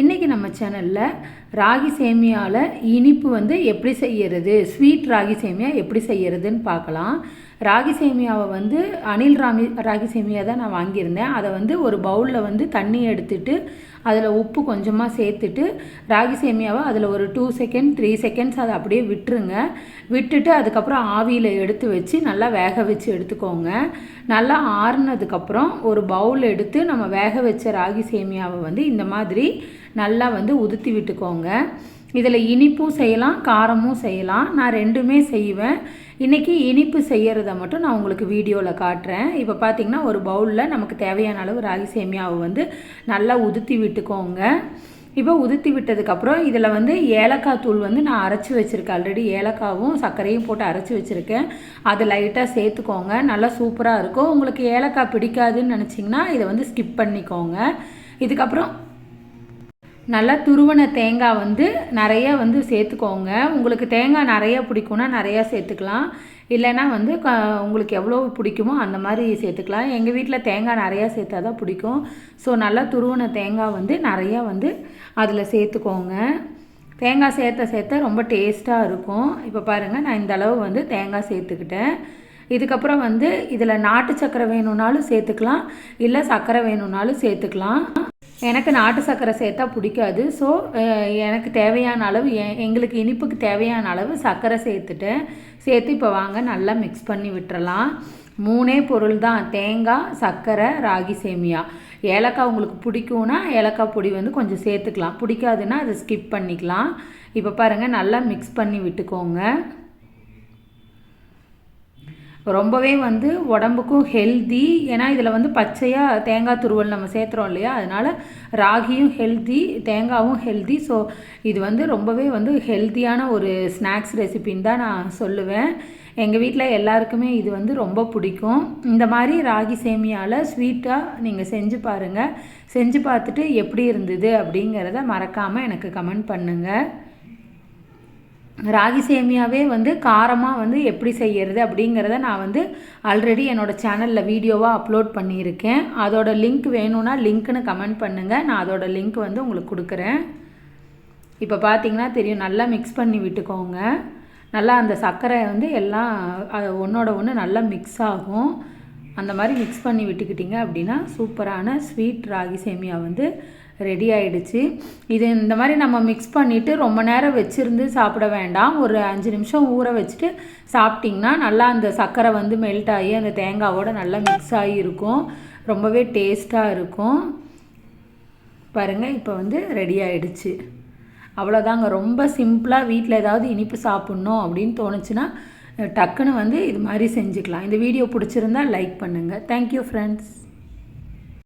இன்றைக்கி நம்ம சேனலில் ராகி சேமியாவில் இனிப்பு வந்து எப்படி செய்யறது? ஸ்வீட் ராகி சேமியா எப்படி செய்கிறதுன்னு பார்க்கலாம். ராகி சேமியாவை வந்து அனில் ராமி ராகி சேமியா தான் நான் வாங்கியிருந்தேன். அதை வந்து ஒரு பவுலில் வந்து தண்ணி எடுத்துட்டு அதில் உப்பு கொஞ்சமாக சேர்த்துட்டு ராகி சேமியாவை அதில் ஒரு டூ செகண்ட் த்ரீ செகண்ட்ஸ் அதை அப்படியே விட்டுருங்க. விட்டுட்டு அதுக்கப்புறம் ஆவியில் எடுத்து வச்சு நல்லா வேக வச்சு எடுத்துக்கோங்க. நல்லா ஆறுனதுக்கப்புறம் ஒரு பவுல் எடுத்து நம்ம வேக வச்ச ராகி சேமியாவை வந்து இந்த மாதிரி நல்லா வந்து உதுத்தி விட்டுக்கோங்க. இதில் இனிப்பும் செய்யலாம் காரமும் செய்யலாம். நான் ரெண்டுமே செய்வேன். இன்றைக்கி இனிப்பு செய்கிறத மட்டும் நான் உங்களுக்கு வீடியோவில் காட்டுறேன். இப்போ பார்த்தீங்கன்னா ஒரு பவுலில் நமக்கு தேவையான அளவு ராகி சேமியாவை வந்து நல்லா உதுத்தி விட்டுக்கோங்க. இப்போ உதுத்தி விட்டதுக்கப்புறம் இதில் வந்து ஏலக்காய் தூள் வந்து நான் அரைச்சி வச்சுருக்கேன். ஆல்ரெடி ஏலக்காவும் சர்க்கரையும் போட்டு அரைச்சி வச்சுருக்கேன். அது லைட்டாக சேர்த்துக்கோங்க. நல்லா சூப்பராக இருக்கும். உங்களுக்கு ஏலக்காய் பிடிக்காதுன்னு நினச்சிங்கன்னா இதை வந்து ஸ்கிப் பண்ணிக்கோங்க. இதுக்கப்புறம் நல்லா துருவன தேங்காய் வந்து நிறைய வந்து சேர்த்துக்கோங்க. உங்களுக்கு தேங்காய் நிறைய பிடிக்கும்னா நிறையா சேர்த்துக்கலாம். இல்லைன்னா வந்து க உங்களுக்கு எவ்வளோ பிடிக்குமோ அந்த மாதிரி சேர்த்துக்கலாம். எங்கள் வீட்டில் தேங்காய் நிறையா சேர்த்தா தான் பிடிக்கும். ஸோ நல்லா துருவன தேங்காய் வந்து நிறையா வந்து அதில் சேர்த்துக்கோங்க. தேங்காய் சேர்த்த சேர்த்த ரொம்ப டேஸ்ட்டாக இருக்கும். இப்போ பாருங்கள் நான் இந்த அளவு வந்து தேங்காய் சேர்த்துக்கிட்டேன். இதுக்கப்புறம் வந்து இதில் நாட்டு சக்கரை வேணும்னாலும் சேர்த்துக்கலாம். இல்லை சர்க்கரை வேணும்னாலும் சேர்த்துக்கலாம். எனக்கு நாட்டு சர்க்கரை சேர்த்தா பிடிக்காது. ஸோ எனக்கு தேவையான அளவு எங்களுக்கு இனிப்புக்கு தேவையான அளவு சர்க்கரை சேர்த்துட்டேன். சேர்த்து இப்போ வாங்க நல்லா மிக்ஸ் பண்ணி விட்டுறலாம். மூணே பொருள் தான் தேங்காய் சர்க்கரை ராகி சேமியா. ஏலக்காய் உங்களுக்கு பிடிக்கும்னா ஏலக்காய் பொடி வந்து கொஞ்சம் சேர்த்துக்கலாம். பிடிக்காதுன்னா அதை ஸ்கிப் பண்ணிக்கலாம். இப்போ பாருங்கள் நல்லா மிக்ஸ் பண்ணி விட்டுக்கோங்க. ரொம்பவே வந்து உடம்புக்கும் ஹெல்தி ஏன்னா இதில் வந்து பச்சையாக தேங்காய் துருவல் நம்ம சேர்த்துறோம் இல்லையா? அதனால் ராகியும் ஹெல்தி தேங்காயும் ஹெல்தி ஸோ இது வந்து ரொம்பவே வந்து ஹெல்த்தியான ஒரு ஸ்நாக்ஸ் ரெசிபின்னு தான் நான் சொல்லுவேன். எங்கள் வீட்டில் எல்லாருக்குமே இது வந்து ரொம்ப பிடிக்கும். இந்த மாதிரி ராகி சேமியாவில் ஸ்வீட்டாக நீங்கள் செஞ்சு பாருங்கள் செஞ்சு பார்த்துட்டு எப்படி இருந்தது அப்படிங்கிறத மறக்காமல் எனக்கு கமெண்ட் பண்ணுங்கள் ராகி சேமியாவே வந்து காரமாக வந்து எப்படி செய்கிறது அப்படிங்கிறத நான் வந்து ஆல்ரெடி என்னோடய சேனலில் வீடியோவாக அப்லோட் பண்ணியிருக்கேன். அதோடய லிங்க் வேணும்னா லிங்க்னு கமெண்ட் பண்ணுங்கள் நான் அதோட லிங்க் வந்து உங்களுக்கு கொடுக்குறேன். இப்போ பார்த்தீங்கன்னா தெரியும் நல்லா மிக்ஸ் பண்ணி விட்டுக்கோங்க. நல்லா அந்த சர்க்கரை வந்து எல்லாம் ஒன்றோட ஒன்று நல்லா மிக்ஸ் ஆகும். அந்த மாதிரி மிக்ஸ் பண்ணி விட்டுக்கிட்டிங்க அப்படின்னா சூப்பரான ஸ்வீட் ராகி சேமியா வந்து ரெடி ஆகிடுச்சு இது இந்த மாதிரி நம்ம மிக்ஸ் பண்ணிவிட்டு ரொம்ப நேரம் வச்சுருந்து சாப்பிட வேண்டாம். ஒரு அஞ்சு நிமிஷம் ஊற வச்சுட்டு சாப்பிட்டிங்கன்னா நல்லா அந்த சர்க்கரை வந்து மெல்ட் ஆகி அந்த தேங்காவோட நல்லா மிக்ஸ் ஆகி இருக்கும். ரொம்பவே டேஸ்ட்டாக இருக்கும். பாருங்கள் இப்போ வந்து ரெடி ஆகிடுச்சு அவ்வளோதாங்க ரொம்ப சிம்பிளாக வீட்டில் ஏதாவது இனிப்பு சாப்பிட்ணும் அப்படின்னு தோணுச்சுன்னா டக்குன்னு வந்து இது மாதிரி செஞ்சுக்கலாம். இந்த வீடியோ பிடிச்சிருந்தா லைக் பண்ணுங்கள் தேங்க்யூ ஃப்ரெண்ட்ஸ்